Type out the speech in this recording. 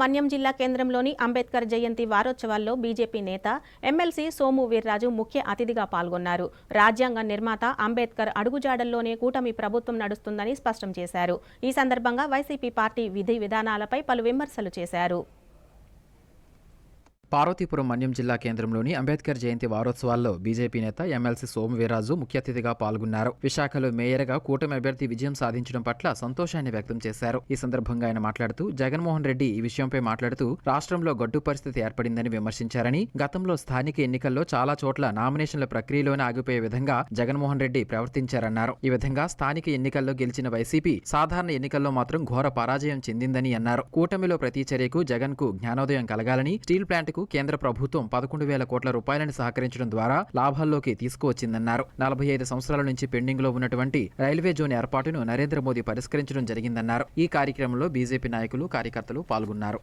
మన్యం జిల్లా కేంద్రంలోని అంబేద్కర్ జయంతి వారోత్సవాల్లో బీజేపీ నేత ఎమ్మెల్సీ సోము వీర్రాజు ముఖ్య అతిథిగా పాల్గొన్నారు. రాజ్యాంగ నిర్మాత అంబేద్కర్ అడుగుజాడల్లోనే కూటమి ప్రభుత్వం నడుస్తుందని స్పష్టం చేశారు. ఈ సందర్భంగా వైసీపీ పార్టీ విధి విధానాలపై పలు విమర్శలు చేశారు. పార్వతీపురం మన్యం జిల్లా కేంద్రంలోని అంబేద్కర్ జయంతి వారోత్సవాల్లో బీజేపీ నేత ఎమ్మెల్సీ సోమవీరాజు ముఖ్య అతిథిగా పాల్గొన్నారు. విశాఖలో మేయర్గా కూటమి అభ్యర్థి విజయం సాధించడం పట్ల సంతోషాన్ని వ్యక్తం చేశారు. ఈ సందర్భంగా ఆయన మాట్లాడుతూ జగన్మోహన్ రెడ్డి ఈ విషయంపై మాట్లాడుతూ రాష్ట్రంలో గడ్డు పరిస్థితి ఏర్పడిందని విమర్శించారని గతంలో స్థానిక ఎన్నికల్లో చాలా చోట్ల నామినేషన్ల ప్రక్రియలోనే ఆగిపోయే విధంగా జగన్మోహన్ రెడ్డి ప్రవర్తించారన్నారు. ఈ విధంగా స్థానిక ఎన్నికల్లో గెలిచిన వైసీపీ సాధారణ ఎన్నికల్లో మాత్రం ఘోర పరాజయం చెందిందని అన్నారు. కూటమిలో ప్రతి చర్యకు జగన్కు జ్ఞానోదయం కలగాలని స్టీల్ ప్లాంట్ కు కేంద్ర ప్రభుత్వం పదకొండు వేల కోట్ల రూపాయలను సహకరించడం ద్వారా లాభాల్లోకి తీసుకువచ్చిందన్నారు. నలభై ఐదు సంవత్సరాల నుంచి పెండింగ్లో ఉన్నటువంటి రైల్వే జోన్ ఏర్పాటును నరేంద్ర మోదీ పరిష్కరించడం జరిగిందన్నారు. ఈ కార్యక్రమంలో బీజేపీ నాయకులు కార్యకర్తలు పాల్గొన్నారు.